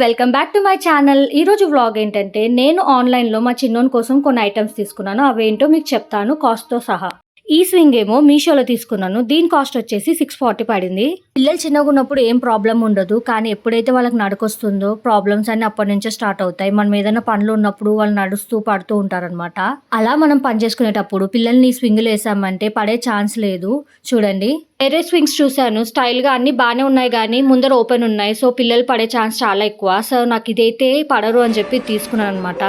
Welcome back to my channel. ఈరోజు vlog ఏంటంటే నేను ఆన్లైన్లో మా చిన్నోని కోసం కొన్ని ఐటమ్స్ తీసుకున్నాను. అవేంటో మీకు చెప్తాను కాస్ట్తో సహా. ఈ స్వింగ్ ఏమో మీషోలో తీసుకున్నాను. దీని కాస్ట్ వచ్చేసి సిక్స్ ఫార్టీ పడింది. పిల్లలు చిన్నగా ఉన్నప్పుడు ఏం ప్రాబ్లం ఉండదు. కానీ ఎప్పుడైతే వాళ్ళకి నడకొస్తుందో ప్రాబ్లమ్స్ అన్ని అప్పటి నుంచే స్టార్ట్ అవుతాయి. మనం ఏదైనా పనులు ఉన్నప్పుడు వాళ్ళు నడుస్తూ పడుతూ ఉంటారనమాట అలా మనం పని చేసుకునేటప్పుడు పిల్లల్ని స్వింగ్లు వేసామంటే పడే ఛాన్స్ లేదు. చూడండి. వేరే స్వింగ్స్ చూశాను. స్టైల్గా అన్ని బాగానే ఉన్నాయి కానీ ముందర ఓపెన్ ఉన్నాయి. సో పిల్లలు పడే ఛాన్స్ చాలా ఎక్కువ. సో నాకు ఇదైతే పడరు అని చెప్పి తీసుకున్నాను అనమాట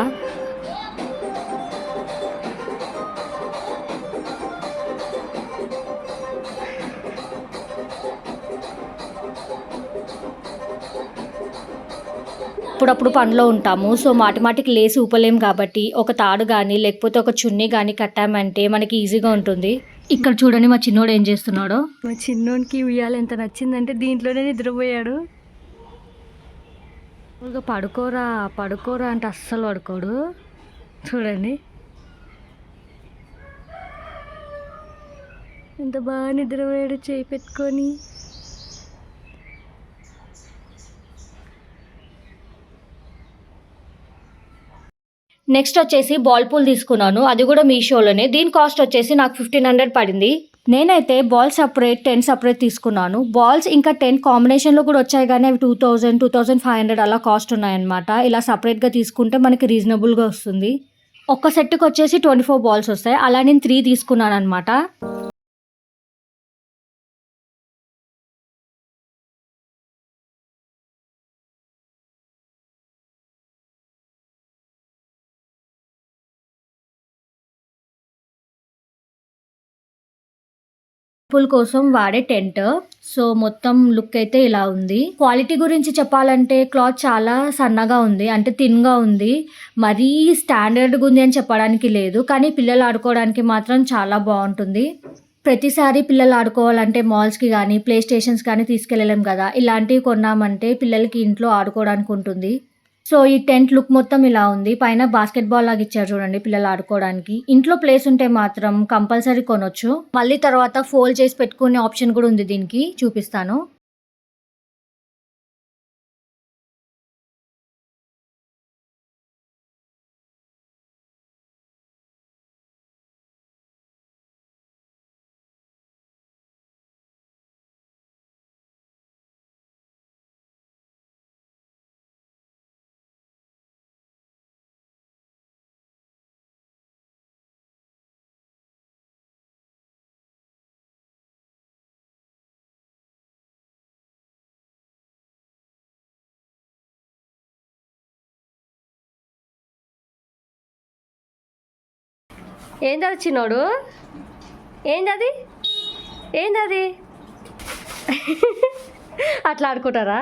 అప్పుడప్పుడు పనిలో ఉంటాము. సో మాటి మాటికి లేసి ఊపలేం కాబట్టి ఒక తాడు కానీ లేకపోతే ఒక చున్నీ కానీ కట్టామంటే మనకి ఈజీగా ఉంటుంది. ఇక్కడ చూడండి మా చిన్నోడు ఏం చేస్తున్నాడో. మా చిన్నోడికి ఉయ్యాలి ఎంత నచ్చిందంటే దీంట్లోనే నిద్రపోయాడు. ఊరిగా పడుకోరా పడుకోరా అంటే అస్సలు పడుకోడు. చూడండి. ఎంత బాగా నిద్రపోయాడు చేయి పెట్టుకొని. నెక్స్ట్ వచ్చేసి బాల్ పూల్ తీసుకున్నాను. అది కూడా మీషోలోనే. దీని కాస్ట్ వచ్చేసి నాకు ఫిఫ్టీన్ హండ్రెడ్ పడింది. నేనైతే బాల్ సపరేట్ టెన్ సపరేట్ తీసుకున్నాను. బాల్స్ ఇంకా టెన్ కాంబినేషన్లో కూడా వచ్చాయి కానీ అవి two thousand two thousand five hundred అలా కాస్ట్ ఉన్నాయన్నమాట. ఇలా సపరేట్గా తీసుకుంటే మనకి రీజనబుల్గా వస్తుంది. ఒక్క సెట్కి వచ్చేసి ట్వంటీ ఫోర్ బాల్స్ వస్తాయి. అలా నేను త్రీ తీసుకున్నాను అనమాట పూల్ కోసం వాడే టెంట్. సో మొత్తం లుక్ అయితే ఇలా ఉంది. క్వాలిటీ గురించి చెప్పాలంటే క్లాత్ చాలా సన్నగా ఉంది. అంటే థిన్గా ఉంది. మరీ స్టాండర్డ్గా ఉంది అని చెప్పడానికి లేదు. కానీ పిల్లలు ఆడుకోవడానికి మాత్రం చాలా బాగుంటుంది. ప్రతిసారి పిల్లలు ఆడుకోవాలంటే మాల్స్కి కానీ ప్లే స్టేషన్స్ కానీ తీసుకెళ్ళలేం కదా. ఇలాంటివి కొన్నామంటే పిల్లలకి ఇంట్లో ఆడుకోవడానికి ఉంటుంది. సో ఈ టెంట్ లుక్ మొత్తం ఇలా ఉంది. పైన బాస్కెట్ బాల్ లాగా ఇచ్చారు చూడండి పిల్లలు ఆడుకోవడానికి. ఇంట్లో ప్లేస్ ఉంటే మాత్రం కంపల్సరీ కొనొచ్చు. మళ్ళీ తర్వాత ఫోల్డ్ చేసి పెట్టుకునే ఆప్షన్ కూడా ఉంది దీనికి. చూపిస్తాను. ఏందది అది చిన్నోడు? ఏంది అది ఏంది అది అట్లా ఆడుకుంటారా?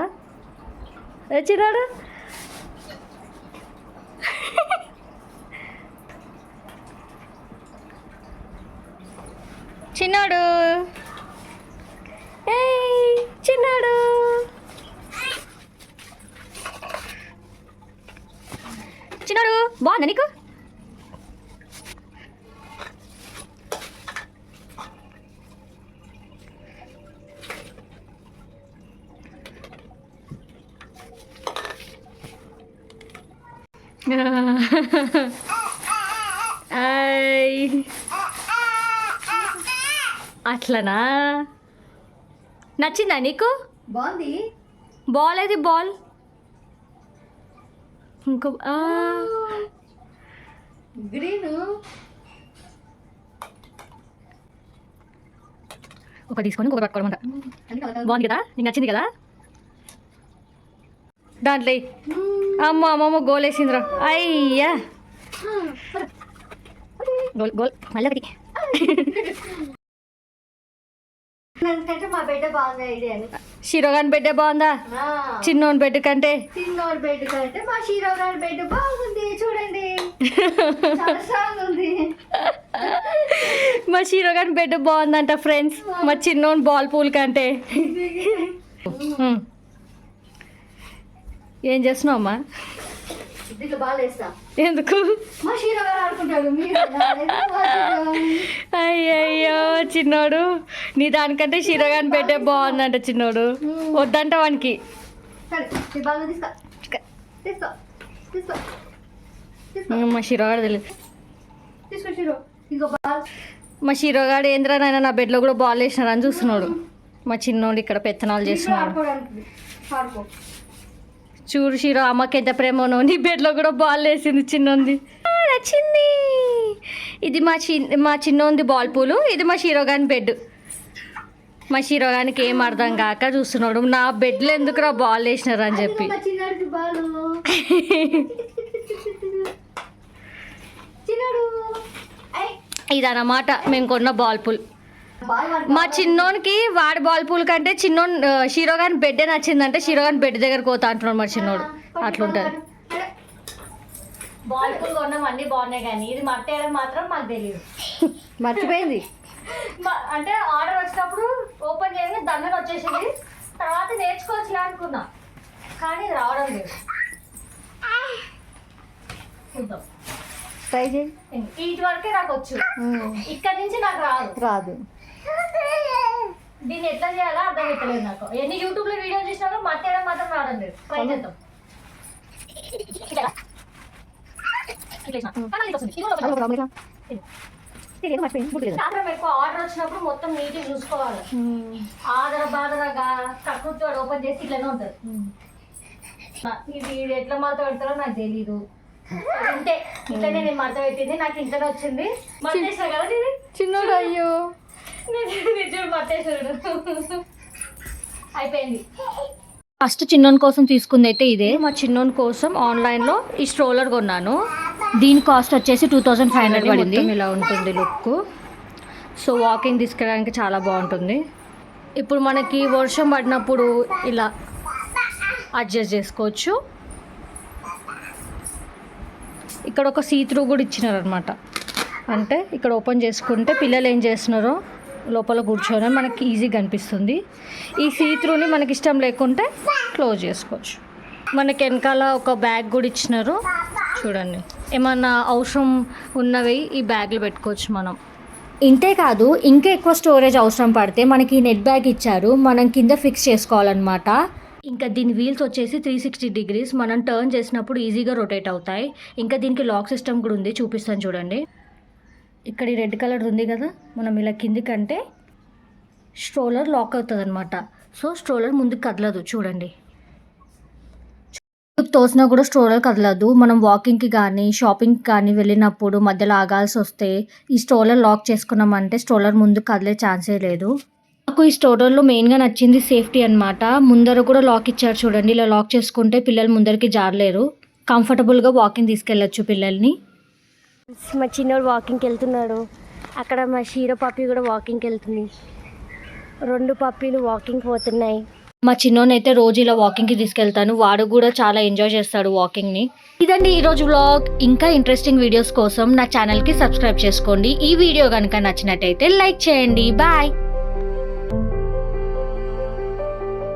ఏ చిన్నాడు? చిన్నాడు? ఏయ్ చిన్నాడు? చిన్నాడు బాగుందా నీకు? అట్లనా? నచ్చిందా నీకు? బాగుంది. బాల్ ఏది బాల్? ఇంకో గ్రీన్. ఒక తీసుకొని ఇంకొక పట్టుకోవడం బాగుంది కదా? నీకు నచ్చింది కదా? దాంట్లో. అమ్మ అమ్మమ్మ గోల్ వేసిందిరా అయ్యా. గోల్ గోల్ మళ్ళీ ఒకటి. షిరోగాన్ బెడ్ బాగుందా చిన్నోని బెడ్ కంటే. చిన్నోడు బెడ్ కంటే మా బెడ్ బాగుంది చూడండి. మా షిరోగాన్ బెడ్ బాగుందంట ఫ్రెండ్స్ మా చిన్నోని బాల్ పూల్ కంటే. ఏం చేస్తున్నావు అమ్మా? ఎందుకు? అయ్యయ్యో చిన్నోడు. నీ దానికంటే షిరోగాన్ బెడ్డే బాగుందంట చిన్నోడు. వద్దంట వానికి. మా షిరోగాడు తెలియదు మా షిరోగాడు ఏంద్రా నాయన నా బెడ్లో కూడా బాల్ వేసినారని చూస్తున్నాడు. మా చిన్నోడు ఇక్కడ పెత్తనాలు చేస్తున్నాడు. చూడు షీరో అమ్మకి ఎంత ప్రేమనో నీ బెడ్లో కూడా బాల్ వేసింది చిన్నోంది. నచ్చింది. ఇది మా చి మా చిన్నోంది బాల్ పూలు ఇది మా షీరోగాని బెడ్. మా షీరోగానికి ఏం అర్థం కాక చూస్తున్నాడు. నా బెడ్లో ఎందుకురా బాల్ వేసినారు అని చెప్పి. మా చిన్నాడికి బాలు. చిన్నాడు ఐ. ఇది అన్నమాట మేము కొన్న బాల్ పూల్. మా చిన్నోనికి వాడి బాల్ పూల్ కంటే చిన్నోన్ షీరోగాని బెడ్డే నచ్చిందంటే షీరోగాని బెడ్ దగ్గరకు పోతా అంటున్నాడు మా చిన్నోడు. అట్లుంటుంది. బాల్ పూల్ కొన్నాం అన్ని బాగున్నాయి కానీ ఇది మట్టేయడం మాత్రం మాకు తెలియదు మర్చిపోయింది. అంటే ఆర్డర్ వచ్చినప్పుడు ఓపెన్ చేయగానే దండన వచ్చేసింది. తర్వాత నేర్చుకోవచ్చు అనుకున్నా. కానీ రావడం లేదు. చూద్దాం. ట్రై చేయి. ఇటు వరకే నాకు వచ్చు. ఇక్కడ నుంచి నాకు రాదు. రాదు. దీన్ని ఎట్లా చేయాలో అర్థం అవుతలేదు నాకు. ఎన్ని యూట్యూబ్లో వీడియో చూసినా మట్టేయడం మాత్రం రావడం లేదు. ట్రై చేద్దాం. ఆర్డర్ వచ్చినప్పుడు మొత్తం నీట్గా చూసుకోవాలి. ఆదర బాదరగా కక్కుర్తి ఓపెన్ చేసి ఇట్లనే ఉంటుంది. ఇది ఎట్లా మడత పెడతారో నాకు తెలీదు. ఇంతే ఇట్లనే నేను మడత పెట్టింది. నాకు ఇంతనే వచ్చింది. మడతేసిన కదా చిన్నోడు. అయ్యో. అయిపోయింది. ఫస్ట్ చిన్నోని కోసం తీసుకుంది అయితే ఇదే. మా చిన్నోని కోసం ఆన్లైన్లో ఈ స్ట్రోలర్ కొన్నాను. దీని కాస్ట్ వచ్చేసి టూ థౌజండ్ ఫైవ్ హండ్రెడ్ పడింది. ఇలా ఉంటుంది లుక్ సో వాకింగ్ తీసుకెళ్ళడానికి చాలా బాగుంటుంది. ఇప్పుడు మనకి వర్షం పడినప్పుడు ఇలా అడ్జస్ట్ చేసుకోవచ్చు. ఇక్కడ ఒక సీత్రూ కూడా ఇచ్చినారు అనమాట అంటే ఇక్కడ ఓపెన్ చేసుకుంటే పిల్లలు ఏం చేస్తున్నారో లోపల కూర్చోవడం మనకి ఈజీగా అనిపిస్తుంది ఈ సీత్రూని మనకి ఇష్టం లేకుంటే క్లోజ్ చేసుకోవచ్చు. మనకి వెనకాల ఒక బ్యాగ్ కూడా ఇచ్చినారు. చూడండి. ఏమన్నా అవసరం ఉన్నవి ఈ బ్యాగ్లు పెట్టుకోవచ్చు మనం. ఇంతే కాదు ఇంకా ఎక్కువ స్టోరేజ్ అవసరం పడితే మనకి నెట్ బ్యాగ్ ఇచ్చారు. మనం కింద ఫిక్స్ చేసుకోవాలన్నమాట. ఇంకా దీని వీల్స్ వచ్చేసి త్రీ సిక్స్టీ డిగ్రీస్ మనం టర్న్ చేసినప్పుడు ఈజీగా రొటేట్ అవుతాయి. ఇంకా దీనికి లాక్ సిస్టమ్ కూడా ఉంది. చూపిస్తాను చూడండి. ఇక్కడ ఈ రెడ్ కలర్ ఉంది కదా మనం ఇలా కిందికంటే స్ట్రోలర్ లాక్ అవుతుంది అనమాట సో స్ట్రోలర్ ముందుకు కదలదు చూడండి. తోసినా కూడా స్ట్రోలర్ కదలదు. మనం వాకింగ్కి కానీ షాపింగ్కి కానీ వెళ్ళినప్పుడు మధ్యలో ఆగాల్సి వస్తే ఈ స్ట్రోలర్ లాక్ చేసుకున్నామంటే స్ట్రోలర్ ముందుకు కదిలే ఛాన్సే లేదు. నాకు ఈ స్టోర్లో మెయిన్గా నచ్చింది సేఫ్టీ అనమాట ముందర కూడా లాక్ ఇచ్చారు చూడండి ఇలా లాక్ చేసుకుంటే పిల్లలు ముందరికి జారలేరు. కంఫర్టబుల్గా వాకింగ్ తీసుకెళ్ళచ్చు పిల్లల్ని. మా చిన్నోడు వాకింగ్కి వెళ్తున్నాడు. అక్కడ మా షీరో పప్పి కూడా వాకింగ్కి వెళ్తుంది. రెండు పప్పీలు వాకింగ్ పోతున్నాయి. మా చిన్నోనైతే రోజు ఇలా వాకింగ్కి తీసుకెళ్తాను. వాడు కూడా చాలా ఎంజాయ్ చేస్తాడు వాకింగ్ని ఇదండి ఈరోజు వ్లాగ్ ఇంకా ఇంట్రెస్టింగ్ వీడియోస్ కోసం నా ఛానల్కి సబ్స్క్రైబ్ చేసుకోండి. ఈ వీడియో కనుక నచ్చినట్టయితే లైక్ చేయండి. బాయ్